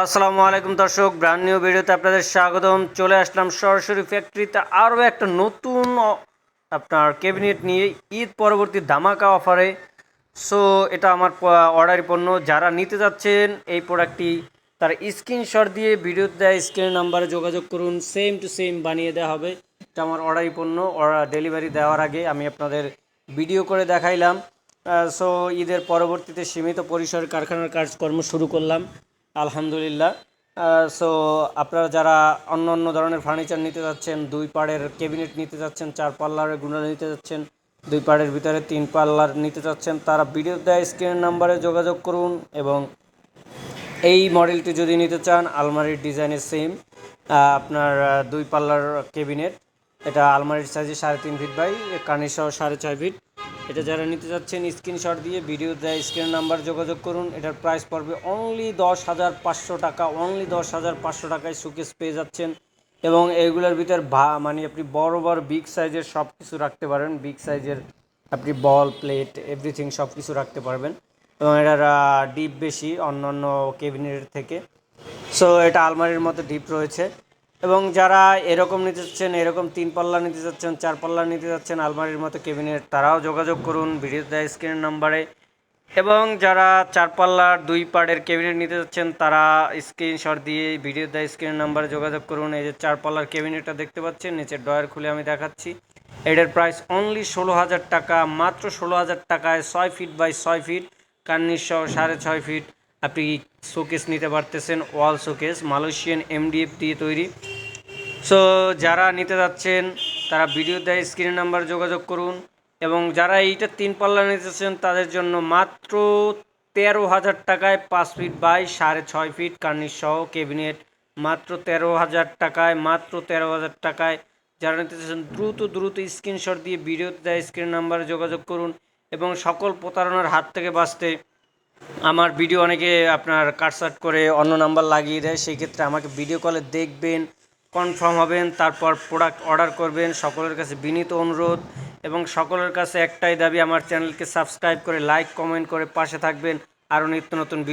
আসসালামু আলাইকুম দর্শক ব্র্যান্ড নিউ ভিডিওতে আপনাদের স্বাগতম। চলে আসলাম সরাসরি ফ্যাক্টরিতে আরও একটা নতুন আপনার ক্যাবিনেট নিয়ে ঈদ পরবর্তী ধামাকা অফারে সো এটা আমার অর্ডারি পণ্য। যারা নিতে যাচ্ছেন, এই প্রোডাক্টটি তার স্ক্রিনশট দিয়ে ভিডিও দেয় স্ক্রিন নাম্বারে যোগাযোগ করুন। সেম টু সেম বানিয়ে দেওয়া হবে। এটা আমার অর্ডারি পণ্য। ডেলিভারি দেওয়ার আগে আমি আপনাদের ভিডিও করে দেখাইলাম। সো ঈদের পরবর্তীতে সীমিত পরিসর কারখানার কাজকর্ম শুরু করলাম। আলহামদুলিল্লাহ। সো আপনারা যারা অন্য অন্য ধরনের ফার্নিচার নিতে যাচ্ছেন, দুই পাড়ের ক্যাবিনেট নিতে যাচ্ছেন, চার পাল্লারের গুণা নিতে যাচ্ছেন, দুই পাড়ের ভিতরে তিন পাল্লার নিতে যাচ্ছেন, তারা ভিডিও দেয় স্ক্রিন নাম্বারে যোগাযোগ করুন এবং এই মডেলটি যদি নিতে চান, আলমারির ডিজাইনের সেম আপনার দুই পাল্লার ক্যাবিনেট এটা আলমারির সাইজে সাড়ে তিন ফিট বাই কানের সহ সাড়ে ছয় ফিট এটা যারা নিতে যাচ্ছেন স্ক্রিনশট দিয়ে ভিডিও দেয় স্ক্রিন নাম্বার যোগাযোগ করুন। এটার প্রাইস পড়বে অনলি দশ হাজার পাঁচশো টাকা অনলি দশ হাজার পাঁচশো টাকায় সুকেস পেয়ে যাচ্ছেন। এবং এইগুলোর ভিতর ভা মানে আপনি বড় বড় বিগ সাইজের সব কিছু রাখতে পারেন। বিগ সাইজের আপনি বল প্লেট এভরিথিং সব কিছু রাখতে পারবেন। এবং এটার ডিপ বেশি অন্যান্য অন্য কেবিনেটের থেকে। সো এটা আলমারির মতো ডিপ রয়েছে। এবং যারা এরকম নিতে চাচ্ছেন এরকম তিন পাল্লা নিতে চাচ্ছেন চার পাল্লা নিতে চাচ্ছেন আলমারির মতো কেবিনেট তারাও যোগাযোগ করুন, ভিডিও দেয় স্ক্রিন নাম্বারে। এবং যারা চার পাল্লার দুই পাড়ের ক্যাবিনেট নিতে যাচ্ছেন, তারা স্ক্রিনশট দিয়ে ভিডিও দেয় স্ক্রিন নাম্বারে যোগাযোগ করুন। এই যে চার পাল্লার ক্যাবিনেটটা দেখতে পাচ্ছেন, নিচের ডয়ার খুলে আমি দেখাচ্ছি। এটার প্রাইস অনলি ষোলো হাজার টাকা, মাত্র ষোলো হাজার টাকায় ছয় ফিট বাই ছয় ফিট, কার্নিশ সহ সাড়ে ছয় ফিট। আপনি শোকেস নিতে পারতেছেন, ওয়াল শোকেস, মালয়েশিয়ান এমডিএফ দিয়ে তৈরি। সো যারা নিতে যাচ্ছেন, তারা ভিডিও দেয় স্ক্রিন নাম্বার যোগাযোগ করুন এবং যারা এইটা তিন পাল্লা নিতে নিতেছেন তাদের জন্য মাত্র তেরো হাজার টাকায় পাঁচ ফিট বাই সাড়ে ছয় ফিট কার্নিশ সহ ক্যাবিনেট মাত্র তেরো হাজার টাকায়, মাত্র তেরো হাজার টাকায়। যারা নিতে চাচ্ছেন দ্রুত দ্রুত স্ক্রিনশট দিয়ে ভিডিও দেয় স্ক্রিন নাম্বারে যোগাযোগ করুন এবং সকল প্রতারণার হাত থেকে বাঁচতে আমার ভিডিও অনেকে আপনার কাটসাট করে অন্য নাম্বার লাগিয়ে দেয়। সেই ক্ষেত্রে আমাকে ভিডিও কলে দেখবেন। কনফার্ম হবেন, তারপর প্রোডাক্ট অর্ডার করবেন, সকলের কাছে বিনীত অনুরোধ এবং সকলের কাছে একটাই দাবি, আমার চ্যানেলকে সাবস্ক্রাইব করে লাইক কমেন্ট করে পাশে থাকবেন। আরও নিত্য নতুন ভিডিও